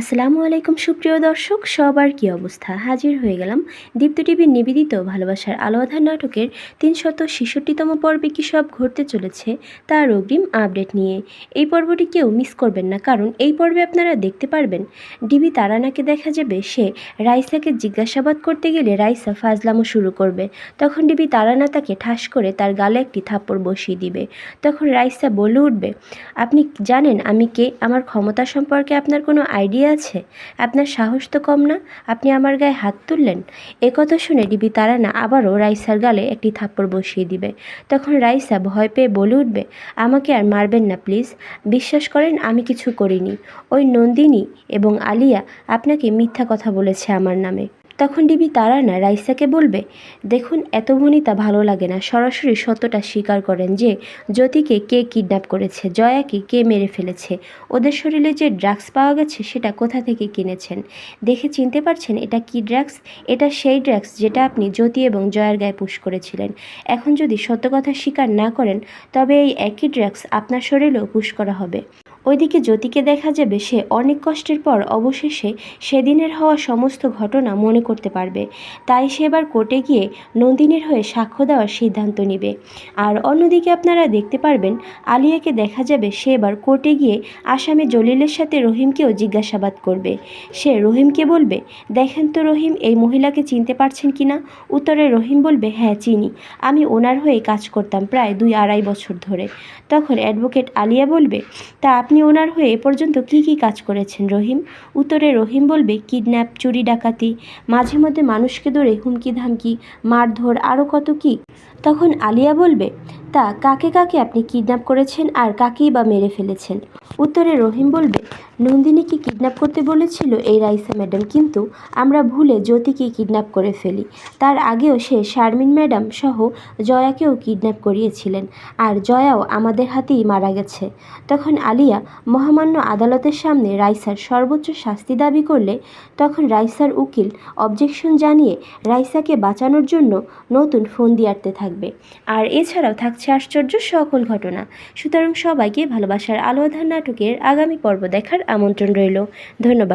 আসসালামু আলাইকুম সুপ্রিয় দর্শক, সবার কি অবস্থা? হাজির হয়ে গেলাম দীপ্ত টিভির নিবেদিত ভালোবাসার আলো আধার নাটকের তিনশত ছেষট্টিতম পর্বে কী সব ঘটতে চলেছে তার অগ্রিম আপডেট নিয়ে। এই পর্বটি কেউ মিস করবেন না, কারণ এই পর্বে আপনারা দেখতে পারবেন ডিবি তারানাকে দেখা যাবে, সে রাইসাকে জিজ্ঞাসাবাদ করতে গেলে রাইসা ফাজলামো শুরু করবে। তখন ডিবি তারানা তাকে ঠাস করে তার গালে একটি থাপ্পড় বসিয়ে দিবে। তখন রাইসা বলে উঠবে, আপনি জানেন আমি কে? আমার ক্ষমতা সম্পর্কে আপনার কোনো আইডিয়া আছে। আপনার সাহস তো কম না। আপনি আমার গায়ে হাত তুললেন। একথা শুনে ডিবি তারানা আবারও রাইসার গালে একটি থাপ্পড় বসিয়ে দিবে। তখন রাইসা ভয় পেয়ে বলে উঠবে, আমাকে আর মারবেন না, প্লিজ। বিশ্বাস করেন, আমি কিছু করিনি। ওই নন্দিনী এবং আলিয়া আপনাকে মিথ্যা কথা বলেছে আমার নামে। তখন ডিবি তারানা রাইসাকে বলবে, দেখুন, এত বনিতা ভালো লাগে না। সরাসরি সত্যটা স্বীকার করেন যে, জ্যোতিকে কে কিডন্যাপ করেছে, জয়াকে কে মেরে ফেলেছে, ওদের শরীরে যে ড্রাগস পাওয়া গেছে সেটা কোথা থেকে কিনেছেন? দেখে চিনতে পারছেন এটা কি ড্রাগস? এটা সেই ড্রাগস যেটা আপনি জ্যোতি এবং জয়ার গায়ে পুশ করেছিলেন। এখন যদি সত্য কথা স্বীকার না করেন, তবে এই একই ড্রাগস আপনার শরীরেও পুশ করা হবে। ওইদিকে জ্যোতিকে দেখা যাবে, সে অনেক কষ্টের পর অবশেষে সেদিনের হওয়া সমস্ত ঘটনা মনে করতে পারবে। তাই সে এবার কোর্টে গিয়ে নন্দিনীর হয়ে সাক্ষ্য দেওয়ার সিদ্ধান্ত নেবে। আর অন্যদিকে আপনারা দেখতে পারবেন, আলিয়াকে দেখা যাবে, সে এবার কোর্টে গিয়ে আসামি জলিলের সাথে রহিমকেও জিজ্ঞাসাবাদ করবে। সে রহিমকে বলবে, দেখেন তো রহিম, এই মহিলাকে চিনতে পারছেন কি না? উত্তরে রহিম বলবে হ্যাঁ চিনি। আমি ওনার হয়ে কাজ করতাম প্রায় দুই আড়াই বছর ধরে। তখন অ্যাডভোকেট আলিয়া বলবে, তা আপনি ওনার হয়ে এ পর্যন্ত কি কি কাজ করেছেন, রহিম? উত্তরে রহিম বলবে, কিডন্যাপ, চুরি, ডাকাতি, মাঝে মধ্যে মানুষকে ধরে হুমকি ধামকি মারধর আরও কত কি? তখন আলিয়া বলবে তা কাকে কাকে আপনি কিডন্যাপ করেছেন আর কাকেই বা মেরে ফেলেছেন? উত্তরে রহিম বলবে, নন্দিনীকে কিডন্যাপ করতে বলেছিল এই রাইসা ম্যাডাম, কিন্তু আমরা ভুলে জ্যোতিকে কিডন্যাপ করে ফেলি। তার আগেও সে শারমিন ম্যাডাম সহ জয়াকেও কিডন্যাপ করিয়েছিলেন, আর জয়াও আমাদের হাতেই মারা গেছে। তখন আলিয়া মহামান্য আদালতের সামনে রাইসার সর্বোচ্চ শাস্তি দাবি করলে তখন রাইসার উকিল অবজেকশন জানিয়ে রাইসাকে বাঁচানোর জন্য নতুন ফোন দিয়ারতে থাকবে। আর এছাড়াও থাকছে আশ্চর্য সকল ঘটনা। সুতরাং সবাইকে ভালোবাসার আলোধার নাটকের আগামী পর্ব দেখার আমন্ত্রণ রইল। ধন্যবাদ।